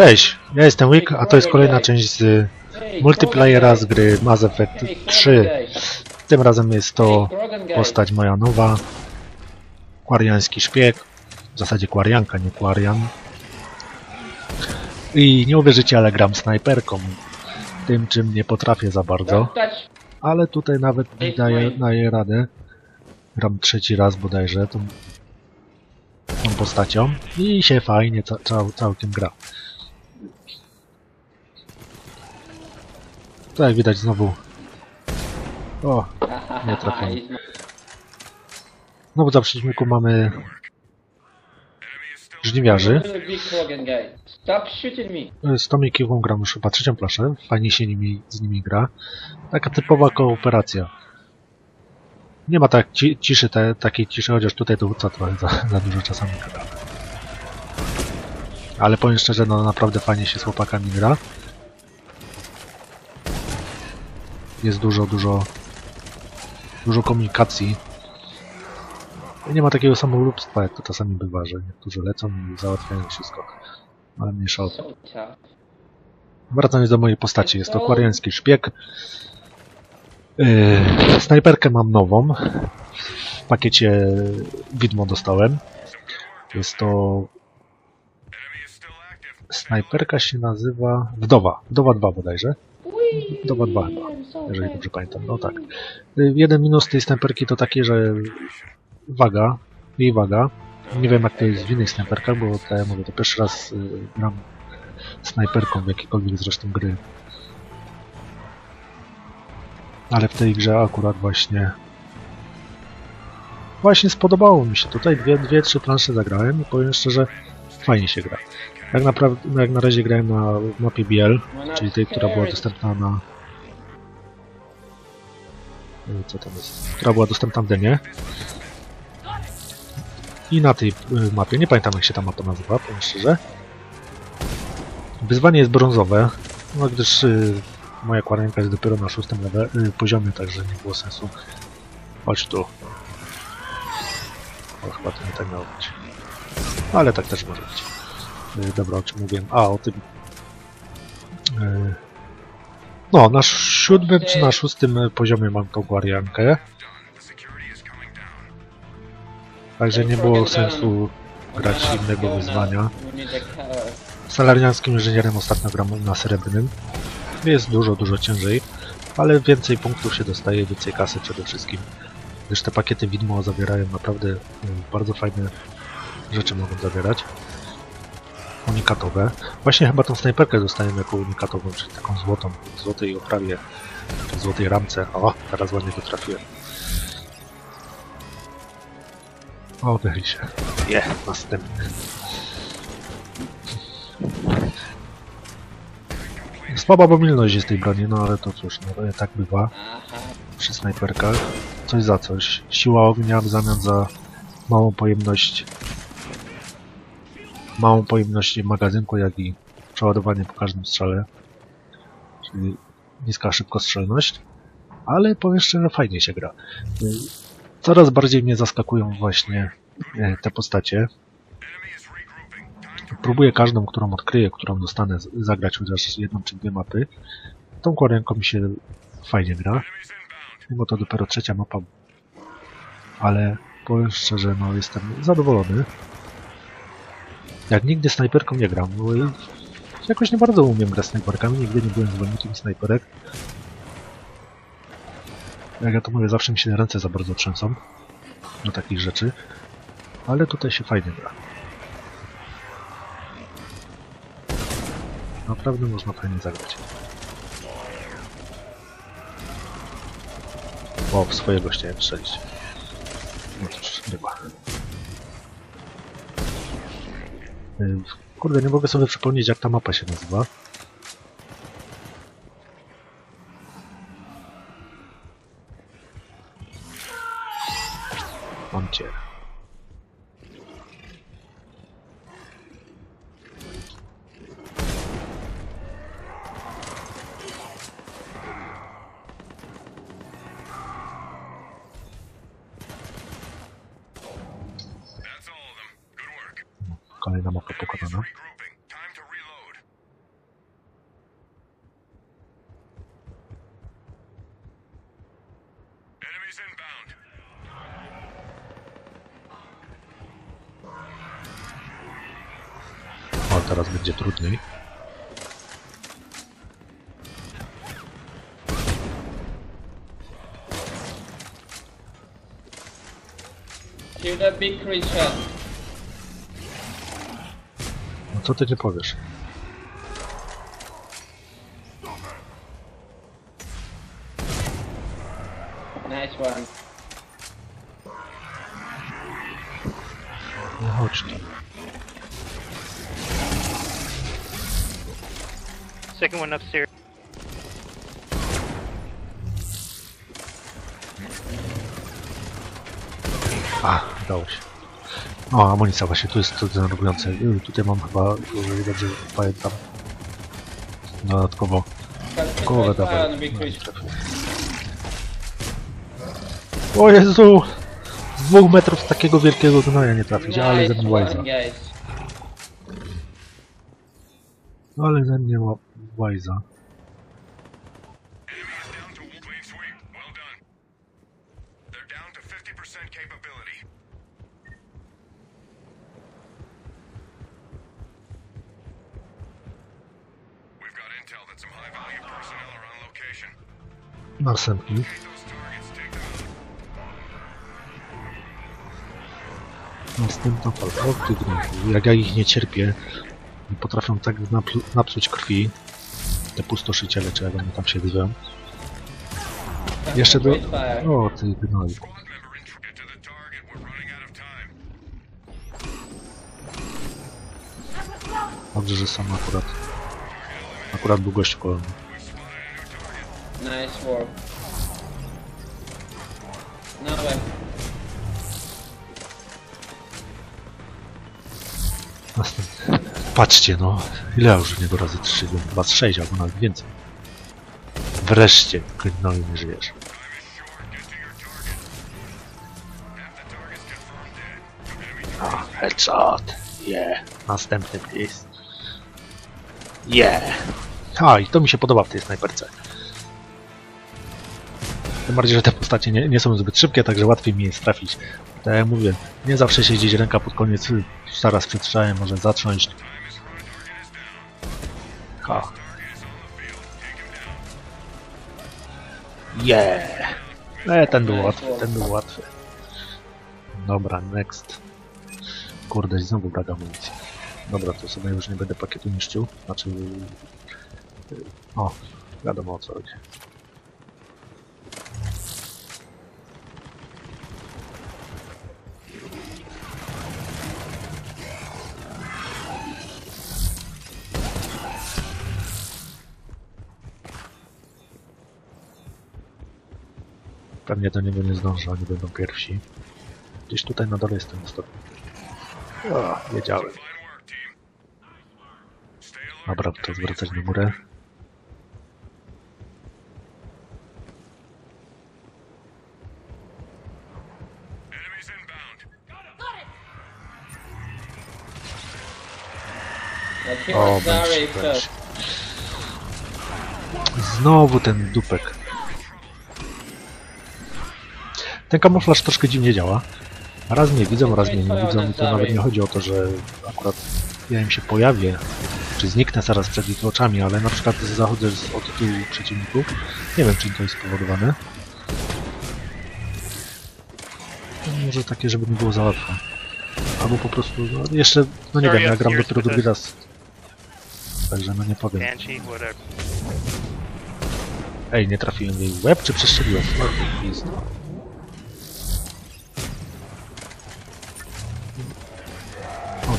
Cześć, ja jestem Wick, a to jest kolejna część z multiplayera z gry Mass Effect guy. Hey, Krogan 3. guy. Tym razem jest to postać moja nowa. Kwariański szpieg. W zasadzie kwarianka, nie kwarian. I nie uwierzycie, ale gram snajperką. Tym, czym nie potrafię za bardzo. Ale tutaj nawet mi daje, daje radę. Gram trzeci raz bodajże tą, postacią. I się fajnie ca, cał, całkiem gra. Tu jak widać znowu... O, Nie trafiłem. Znowu za przeciwniku mamy żniwiarzy. Z Tommy Kiwą gram już chyba trzecią plaszę. Fajnie się nimi, z nimi gra. Taka typowa kooperacja. Nie ma tak ci, ciszy, te, takiej ciszy, chociaż tutaj dowódca trochę za, za dużo czasami gada. Ale powiem szczerze, no naprawdę fajnie się z chłopakami gra. Jest dużo, dużo, dużo komunikacji. Nie ma takiego samolubstwa, jak to czasami bywa, że niektórzy lecą i załatwiają wszystko. Ale mniejsza o to. Wracając do mojej postaci, jest to kwariański szpieg. Yy, snajperkę mam nową. W pakiecie widmo dostałem. Jest to... Snajperka się nazywa... Wdowa. Wdowa 2 bodajże. Wdowa 2 chyba, jeżeli dobrze pamiętam. No tak. Jeden minus tej snajperki to taki, że waga, jej waga. Nie wiem jak to jest w innych snajperkach, bo tak jak mówię, to pierwszy raz yy, gram snajperką w jakiejkolwiek zresztą gry. Ale w tej grze akurat właśnie właśnie spodobało mi się. Tutaj dwie, dwie trzy plansze zagrałem i powiem szczerze, fajnie się gra. Jak, no jak na razie grałem na mapie Biel, czyli tej, która była dostępna na co tam jest, która była dostępna w demie. I na tej y, mapie, nie pamiętam jak się ta mapa nazywa, powiem szczerze. Wyzwanie jest brązowe, no gdyż y, moja kwarianka jest dopiero na szóstym y, poziomie, także nie było sensu. Chodź tu. O, chyba to nie tak miało być. Ale tak też może być. Y, dobra, o czym mówiłem? A, o tym... Y, no, na siódmym czy na szóstym y, poziomie mam tą kwariankę. Także nie było sensu grać innego wyzwania. Salariańskim inżynierem ostatnio gram na srebrnym. Jest dużo, dużo ciężej, ale więcej punktów się dostaje, więcej kasy przede wszystkim. Gdyż te pakiety widmo zawierają naprawdę bardzo fajne rzeczy mogą zawierać. Unikatowe. Właśnie chyba tą snajperkę dostałem jako unikatową, czyli taką złotą, w złotej oprawie, w złotej ramce. O, teraz ładnie to trafiłem. O, wychyl się. Je, następny. Słaba mobilność jest tej broni, no ale to cóż, no tak bywa przy snajperkach. Coś za coś. Siła ognia w zamian za małą pojemność małą pojemność magazynku, jak i przeładowanie po każdym strzale. Czyli niska szybkostrzelność. Ale powiem szczerze, fajnie się gra. Coraz bardziej mnie zaskakują właśnie e, te postacie. Próbuję każdą, którą odkryję, którą dostanę, zagrać chociaż jedną czy dwie mapy. Tą koreanką mi się fajnie gra. Mimo to dopiero trzecia mapa. Ale powiem szczerze, no jestem zadowolony. Jak nigdy snajperką nie gram, bo i jakoś nie bardzo umiem grać snajperkami, nigdy nie byłem zwolennikiem snajperek. Jak ja to mówię, zawsze mi się ręce za bardzo trzęsą do takich rzeczy. Ale tutaj się fajnie gra. Naprawdę można fajnie zagrać. O, w swojego chciałem strzelić. No cóż, ryba. Y, Kurde, nie mogę sobie przypomnieć jak ta mapa się nazywa. 金玉買ってからな。O, teraz będzie trudniej. Kill the big creature. Co ty nie powiesz? Nice one. No chodź tu. Second one upstairs. A, udało się. O, amunicja właśnie, tu jest to denerwujące. Y, Tutaj mam chyba, jeżeli dobrze pamiętam, dodatkowo głowę trafiłem. O Jezu! Z dwóch metrów z takiego wielkiego gnoja nie trafić, ale ze mnie łajza. Ale ze mnie ła- łajza. Następny. Hit those targets, take them out. Następna falka. O ty. Jak ja ich nie cierpię, i potrafią tak napsuć krwi, te pustoszyciele, czy jak tam się zwią. Jeszcze do... O ty time. Dobrze, że sam akurat... Akurat był gość koło mnie. Nice work. No way. Patrzcie, no. Ile ja już w niego razy strzeliłem? Chyba z sześć albo nawet więcej. Wreszcie, gnoju nie żyjesz. A, headshot. Yeah. Następny, please. Yeah. A, i to mi się podoba w tej snajperce. Tym bardziej, że te postacie nie, nie są zbyt szybkie, także łatwiej mi jest trafić. Tak jak mówię, nie zawsze się gdzieś ręka pod koniec zaraz przed strzałem może zatrząść. Ha. Yeah. E, ten był łatwy, ten był łatwy. Dobra, next. Kurde, znowu brak amunicji. Dobra, to sobie już nie będę pakietu niszczył. Znaczy... O, wiadomo o co chodzi. Pewnie do niego nie zdążę, oni będą pierwsi. Gdzieś tutaj na dole jest ten ostatni. O, wiedziałem. Dobra, to zwracać na górę. O, będzie, będzie. Znowu ten dupek. Ten kamuflaż troszkę dziwnie działa. Raz mnie widzą, raz mnie nie widzą i to nawet nie chodzi o to, że akurat ja im się pojawię, czy zniknę zaraz przed ich oczami, ale na przykład zachodzę z- od tyłu przeciwników. Nie wiem, czym to jest spowodowane. No, Może takie, żeby nie było za łatwo. Albo po prostu, no, jeszcze, no nie Sorry, wiem, ja gram dopiero drugi raz. Także no nie powiem. Ej, nie trafiłem w jej łeb, czy przestrzeliłem? No,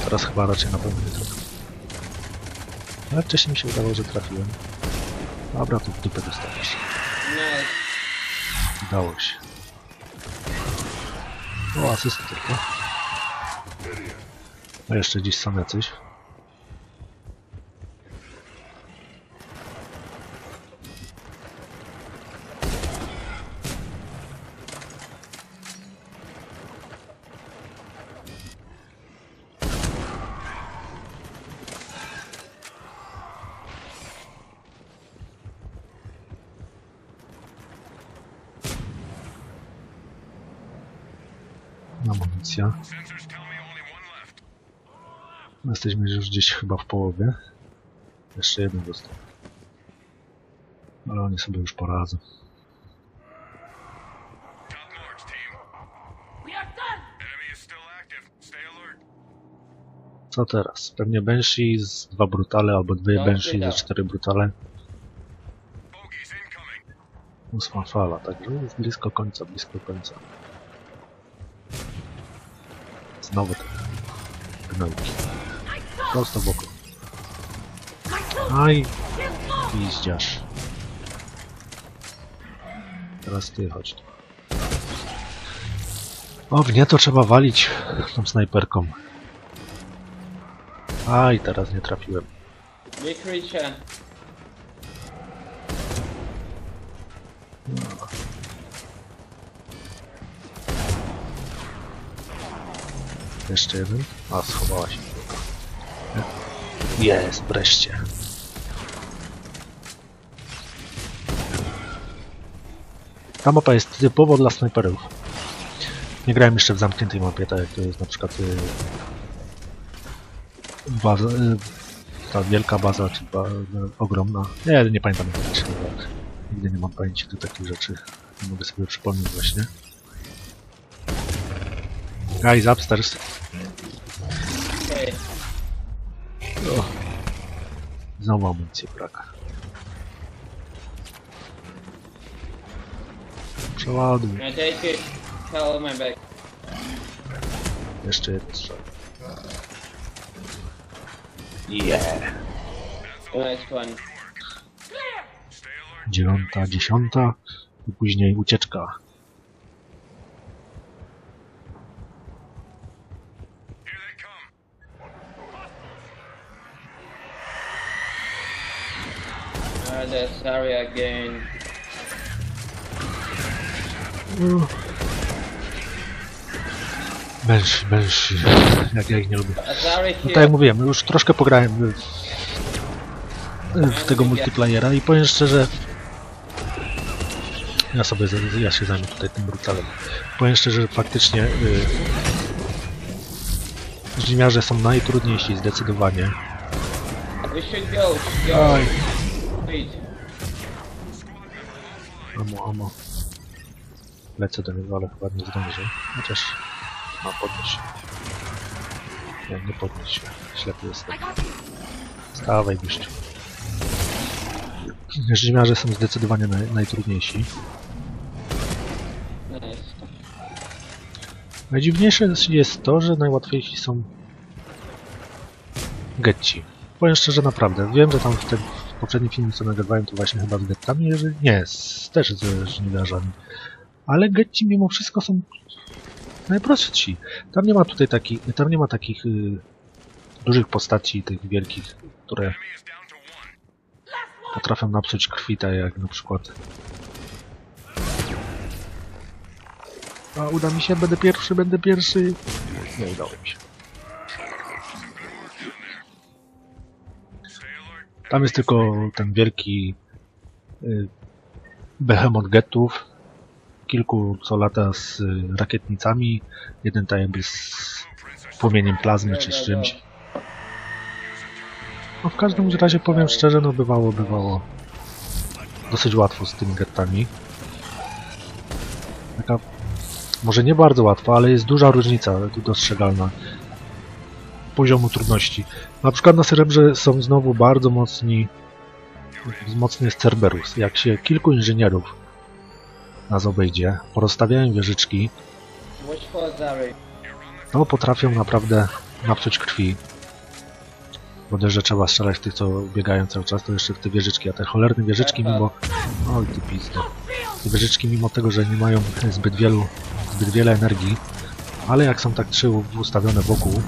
teraz chyba raczej na pewno nie trafię. Ale wcześniej mi się wydawało, że trafiłem. Dobra, to w dupę. Nice. Udało się. O, asysty tylko. A jeszcze gdzieś są jacyś. Jesteśmy już gdzieś chyba w połowie. Jeszcze jeden został. Ale oni sobie już poradzą. Co teraz? Pewnie Banshee z dwa brutale, albo dwie No, Banshee ze cztery brutale. Ósma fala, także jest blisko końca, blisko końca. Znowu te gnojki. Prosto w oko. Aj, piździarz. Teraz ty chodź. O, w nie to trzeba walić tą snajperką. Aj, teraz nie trafiłem. Big creature. Jeszcze jeden. A, schowała się. Jest, wreszcie. Ta mapa jest typowo dla snajperów. Nie grałem jeszcze w zamkniętej mapie, tak jak to jest na przykład y, baza, y, ta wielka baza, czy ba, no, ogromna. Nie, nie pamiętam jak się nazywa. Nigdy nie mam pamięci do takich rzeczy. Nie mogę sobie przypomnieć właśnie. Guys, upstairs. O. Znowu amunicji brak. Przeładuj. Tell my back. Jeszcze jeden strzał. Yeah. One. Alert. Dziewiąta, dziesiąta i później ucieczka. Ah, that's sorry again. Mężsi, mężsi. Jak ja ich nie lubię. Uh, No tak jak mówiłem, już troszkę pograłem w, w tego multiplayera i powiem szczerze, ja sobie, ja się zajmę tutaj tym brutalem. Powiem szczerze, że faktycznie y, żniwiarze są najtrudniejsi zdecydowanie. We Wait. amo, amo. Lecę do niego, ale chyba nie zdążę. Chociaż, no podnieś się. Nie, nie podnieś się. Ślepy jestem. Stawaj, gościu. Żniwiarze są zdecydowanie naj, najtrudniejsi. Najdziwniejsze jest to, że najłatwiejsi są getci. Powiem szczerze, naprawdę. Wiem, że tam w, te, w poprzednim filmie, co nagrywałem, to właśnie chyba z gettami, jeżeli... nie, z, też ze żniwiarzami. Ale getci mimo wszystko są najprostsi. Tam nie ma tutaj takich, tam nie ma takich y, dużych postaci, tych wielkich, które potrafią napsuć krwi, tak jak na przykład... A uda mi się, będę pierwszy, będę pierwszy. Nie udało mi się. Tam jest tylko ten wielki y, behemoth gettów, kilku co lata z y, rakietnicami, jeden tam jakby z płomieniem plazmy czy z czymś. No w każdym razie powiem szczerze, no bywało, bywało dosyć łatwo z tymi gettami. Taka, może nie bardzo łatwa, ale jest duża różnica dostrzegalna poziomu trudności. Na przykład na Cerebrze są znowu bardzo mocni mocny jest Cerberus. Jak się kilku inżynierów nas obejdzie, porozstawiają wieżyczki, to potrafią naprawdę napsuć krwi. Bo że trzeba strzelać tych, co biegają cały czas, to jeszcze w te wieżyczki, a te cholerne wieżyczki mimo... Oj, ty pizdo. Te wieżyczki mimo tego, że nie mają zbyt wielu, zbyt wiele energii, ale jak są tak trzy ustawione wokół,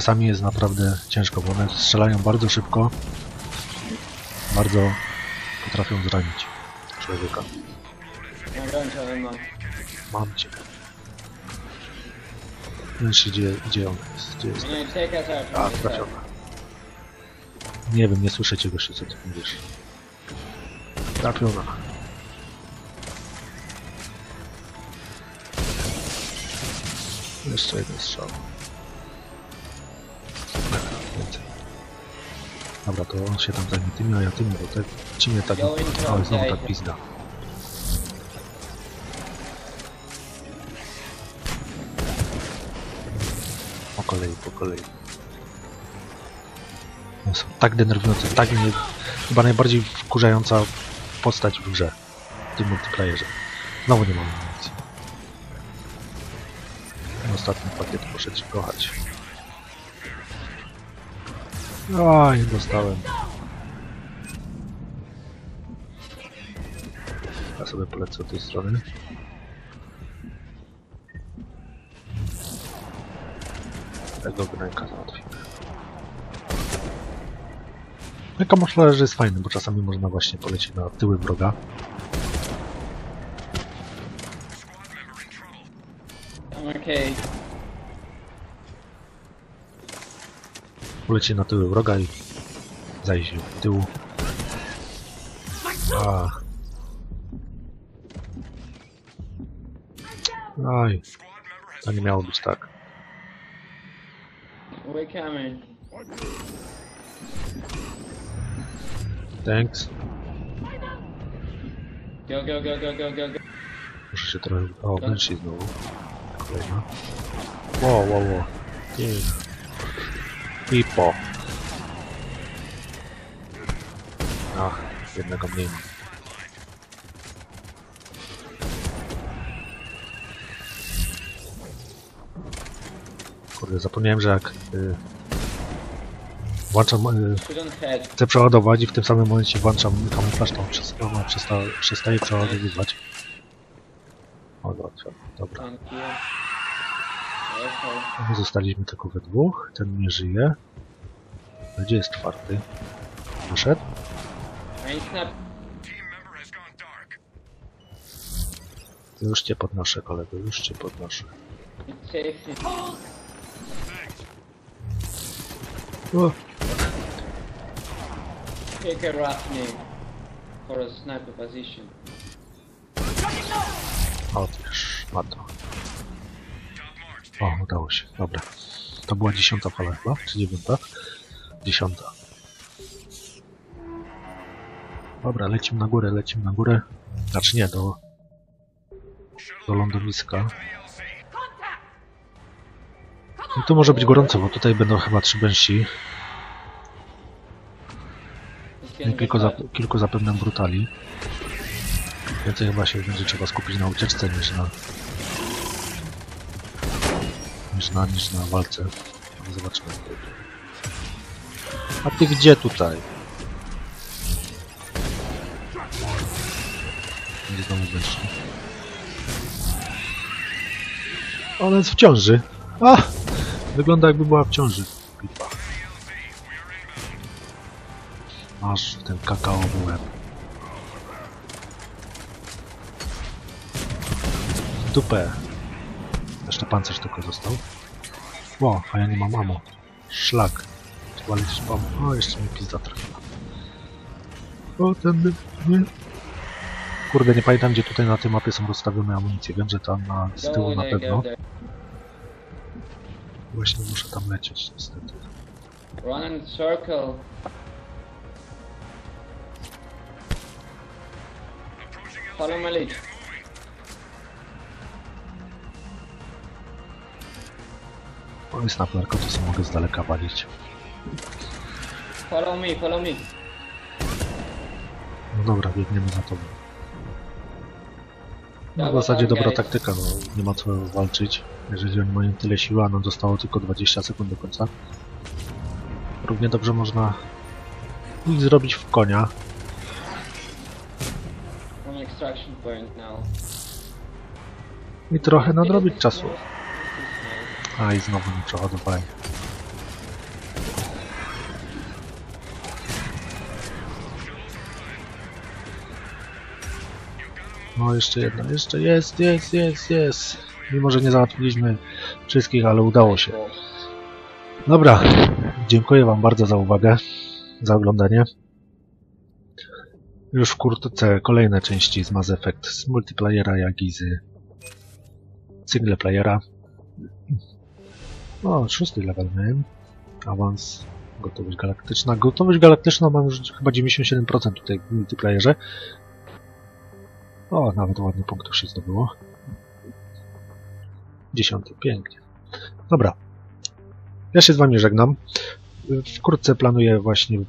czasami jest naprawdę ciężko, bo one strzelają bardzo szybko, bardzo potrafią zranić człowieka. Him. Mam cię. Wiesz, gdzie, gdzie on jest? Gdzie jest? A, this trafiona. Nie wiem, nie słyszę cię gościu, co ty mówisz. Trafiona. Jeszcze jeden strzał. Dobra, to on się tam zajmie tymi, a ja tymi, bo te ci mnie tak... O, znowu ta pizda. Po kolei, po kolei. One Są tak denerwujące, tak mnie... Chyba najbardziej wkurzająca postać w grze. W tym multiplayerze. Znowu nie mam. Ten Ostatni pakiet muszę ci kochać. Oj, dostałem. Ja sobie polecę od tej strony. Tego gnęka załatwimy. No kamuflaż jest fajny, bo czasami można właśnie polecieć na tyły wroga. Okay. Poleci na tyły wroga i zajdzie w tyłu. A. Aj, to nie miało być tak. Thanks. Go, go, go, go, go, go, go. Muszę się trochę... O, wnętrze znowu. Kolejna. Wow, wow, wow. Ty. I po. Ach, jednego mniej. Kurde, zapomniałem, że jak y, włączam, y, chcę przeładować i w tym samym momencie włączam kamuflaż, to ona przesta przestaje przeładowywać. O, dobra, dobra. Thank you. Okay. My zostaliśmy tylko we dwóch. Ten nie żyje. Gdzie jest czwarty? Wyszedł? Już cię podnoszę, kolego, już cię podnoszę. O, Take a rough name for a sniper position. o też, O, udało się, dobra. To była dziesiąta fala chyba, czy dziewiąta? Dziesiąta. Dobra, lecimy na górę, lecimy na górę. Znaczy nie, do, do lądowiska. I tu może być gorąco, bo tutaj będą chyba trzy. It's I kilku, za, bad. kilku zapewne brutali. Więcej chyba się będzie trzeba skupić na ucieczce niż na niż na, niż na walce. Ale Zobaczymy. A ty gdzie tutaj? Gdzie znowu weszli? Ona jest w ciąży. A! Wygląda jakby była w ciąży. Pipa. Masz ten kakaowy łeb. Dupę. Jeszcze pancerz tylko został. O, a ja nie mam ammo. Szlak. Po ammo. O, jeszcze mi pizda trafiła. O, ten... Nie. Kurde, nie pamiętam gdzie tutaj na tej mapie są rozstawione amunicje. Wiem, że tam na, z tyłu Go na pewno. Właśnie muszę tam lecieć niestety. Run in circle. Follow my lead. Jest na sobie mogę z daleka walić. Follow me, follow me. No dobra, biegniemy za tobą. No, w zasadzie dobra taktyka, no nie ma co walczyć. Jeżeli oni mają tyle siły, a nam zostało tylko 20 sekund do końca. Równie dobrze można ich zrobić w konia. I trochę nadrobić czasu. A i znowu nie przeładowałem. No jeszcze jedna, jeszcze jest, jest, jest, jest. Mimo, że nie załatwiliśmy wszystkich, ale udało się. Dobra, dziękuję Wam bardzo za uwagę, za oglądanie. Już wkrótce kolejne części z Mass Effect z multiplayera, jak i z singleplayera. O, szósty level miałem. Awans. Gotowość galaktyczna. Gotowość galaktyczna mam już chyba 97% tutaj w multiplayerze. O, nawet ładnie punktów się zdobyło. Dziesiąty, pięknie. Dobra. Ja się z wami żegnam. Wkrótce planuję właśnie y,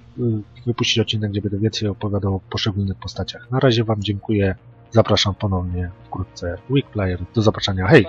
wypuścić odcinek, gdzie będę więcej opowiadał o poszczególnych postaciach. Na razie wam dziękuję. Zapraszam ponownie wkrótce. Weekplayer. Do zobaczenia. Hej!